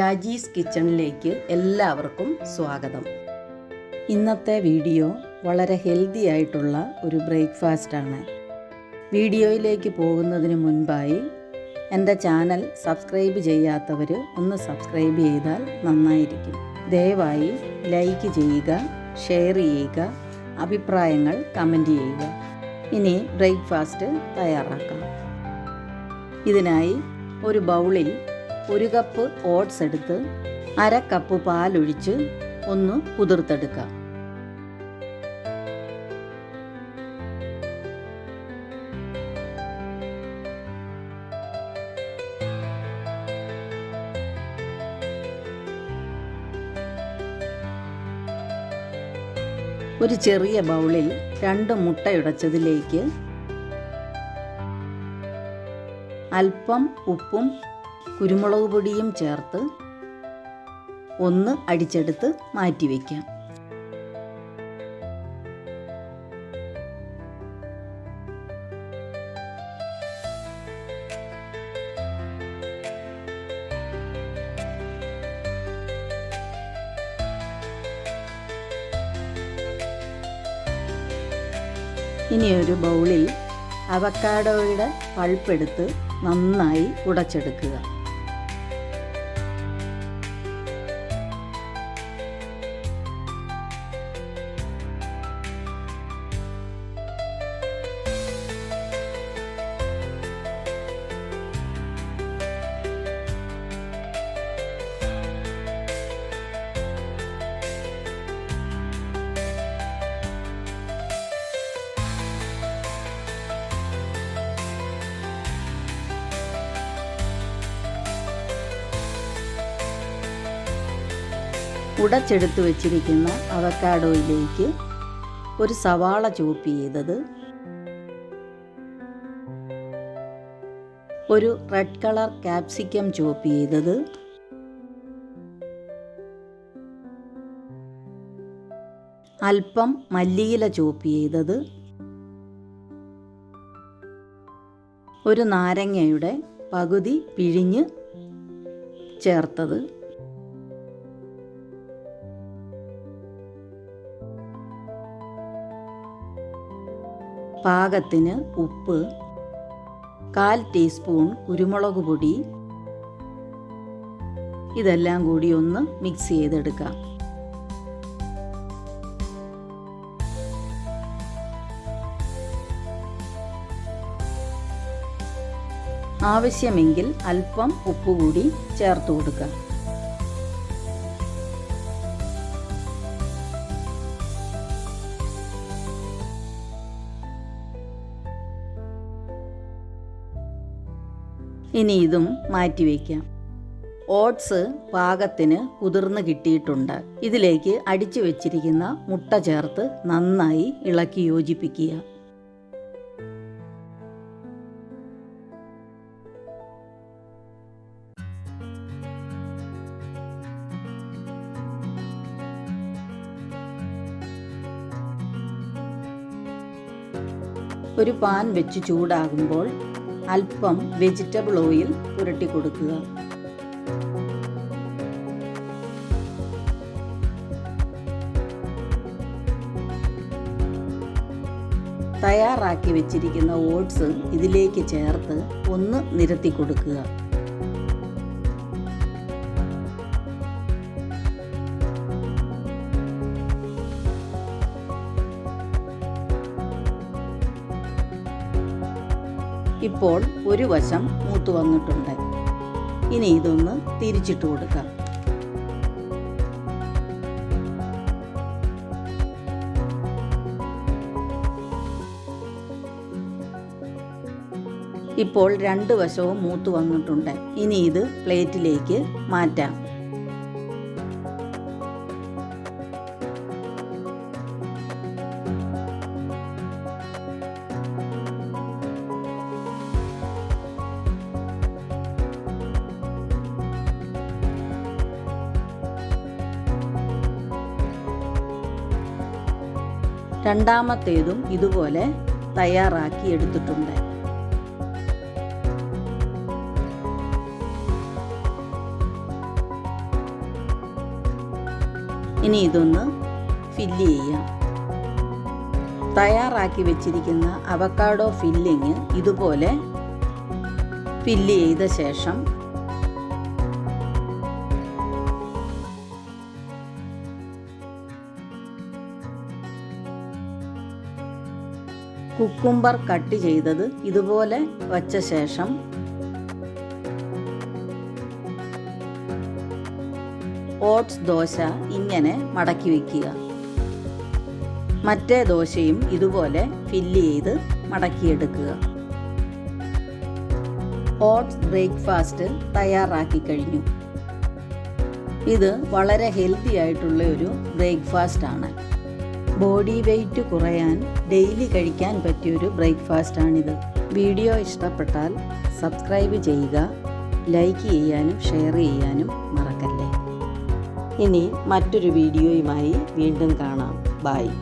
രാജീസ് കിച്ചണിലേക്ക് എല്ലാവർക്കും സ്വാഗതം. ഇന്നത്തെ വീഡിയോ വളരെ ഹെൽത്തി ആയിട്ടുള്ള ഒരു ബ്രേക്ക്ഫാസ്റ്റാണ് വീഡിയോയിലേക്ക് പോകുന്നതിന് മുൻപായി എന്റെ ചാനൽ സബ്സ്ക്രൈബ് ചെയ്യാത്തവർ ഒന്ന് സബ്സ്ക്രൈബ് ചെയ്താൽ നന്നായിരിക്കും. ദയവായി ലൈക്ക് ചെയ്യുക ഷെയർ ചെയ്യുക അഭിപ്രായങ്ങൾ കമന്റ് ചെയ്യുക. ഇനി ബ്രേക്ക്ഫാസ്റ്റ് തയ്യാറാക്കാം. ഇതിനായി ഒരു ബൗളിൽ ഒരു കപ്പ് ഓട്സ് എടുത്ത് അര കപ്പ് പാലൊഴിച്ച് ഒന്ന് കുതിർത്തെടുക്കാം. ഒരു ചെറിയ ബൗളിൽ രണ്ട് മുട്ടയുടച്ചതിലേക്ക് അല്പം ഉപ്പും കുരുമുളക് പൊടിയും ചേർത്ത് ഒന്ന് അടിച്ചെടുത്ത് മാറ്റി വയ്ക്കാം ഇനി ഒരു ബൗളിൽ അവക്കാഡോയുടെ പൾപ്പെടുത്ത് നന്നായി ഉടച്ചെടുക്കുക. ഉടച്ചെടുത്ത് വെച്ചിരിക്കുന്ന അവക്കാഡോയിലേക്ക് ഒരു സവാള ചോപ്പ് ചെയ്തത്. ഒരു റെഡ് കളർ ക്യാപ്സിക്കം ചോപ്പ് ചെയ്തത്. അല്പം മല്ലിയില ചോപ്പ് ചെയ്തത്. ഒരു നാരങ്ങയുടെ പകുതി പിഴിഞ്ഞ് ചേർത്തത്. പാകത്തിന് ഉപ്പ് കാൽ ടീസ്പൂൺ കുരുമുളക് പൊടി. ഇതെല്ലാം കൂടി ഒന്ന് മിക്സ് ചെയ്തെടുക്കാം. ആവശ്യമെങ്കിൽ അല്പം ഉപ്പ് കൂടി ചേർത്ത് കൊടുക്കാം. ഇനി ഇതും മാറ്റിവെക്കാം ഓട്സ് പാകത്തിന് കുതിർന്ന് കിട്ടിയിട്ടുണ്ട്. ഇതിലേക്ക് അടിച്ചു വെച്ചിരിക്കുന്ന മുട്ട ചേർത്ത് നന്നായി ഇളക്കി യോജിപ്പിക്കുക. ഒരു പാൻ വെച്ച് ചൂടാകുമ്പോൾ അല്പം വെജിറ്റബിൾ ഓയിൽ പുരട്ടി കൊടുക്കുക. തയ്യാറാക്കി വെച്ചിരിക്കുന്ന ഓട്സ് ഇതിലേക്ക് ചേർത്ത് ഒന്ന് നിരത്തി കൊടുക്കുക. ഇപ്പോൾ ഒരു വശം മൂത്ത് വന്നിട്ടുണ്ട്. ഇനി ഇതൊന്ന് തിരിച്ചിട്ട് കൊടുക്കാം. ഇപ്പോൾ രണ്ട് വശവും മൂത്ത് വന്നിട്ടുണ്ട്. ഇനി ഇത് പ്ലേറ്റിലേക്ക് മാറ്റാം. രണ്ടാമത്തേതും ഇതുപോലെ തയ്യാറാക്കി എടുത്തിട്ടുണ്ട്. ഇനി ഇതൊന്ന് ഫില്ല് ചെയ്യാം. തയ്യാറാക്കി വെച്ചിരിക്കുന്ന അവക്കാഡോ ഫില്ലിങ് ഇതുപോലെ ഫില്ല് ചെയ്ത ശേഷം കുക്കുംബർ കട്ട് ചെയ്തത് ഇതുപോലെ വച്ച ശേഷം ഓട്സ് ദോശ ഇങ്ങനെ മടക്കി വയ്ക്കുക മറ്റേ ദോശയും ഇതുപോലെ ഫില്ല് ചെയ്ത് മടക്കിയെടുക്കുക. ഓട്സ് ബ്രേക്ക്ഫാസ്റ്റ് തയ്യാറാക്കി കഴിഞ്ഞു. ഇത് വളരെ ഹെൽത്തി ആയിട്ടുള്ള ഒരു ബ്രേക്ക്ഫാസ്റ്റ് ആണ്. ബോഡി വെയ്റ്റ് കുറയാൻ ഡെയിലി കഴിക്കാൻ പറ്റിയൊരു ബ്രേക്ക്ഫാസ്റ്റാണിത്. വീഡിയോ ഇഷ്ടപ്പെട്ടാൽ സബ്സ്ക്രൈബ് ചെയ്യുക ലൈക്ക് ചെയ്യാനും ഷെയർ ചെയ്യാനും മറക്കല്ലേ. ഇനി മറ്റൊരു വീഡിയോയുമായി വീണ്ടും കാണാം. ബായ്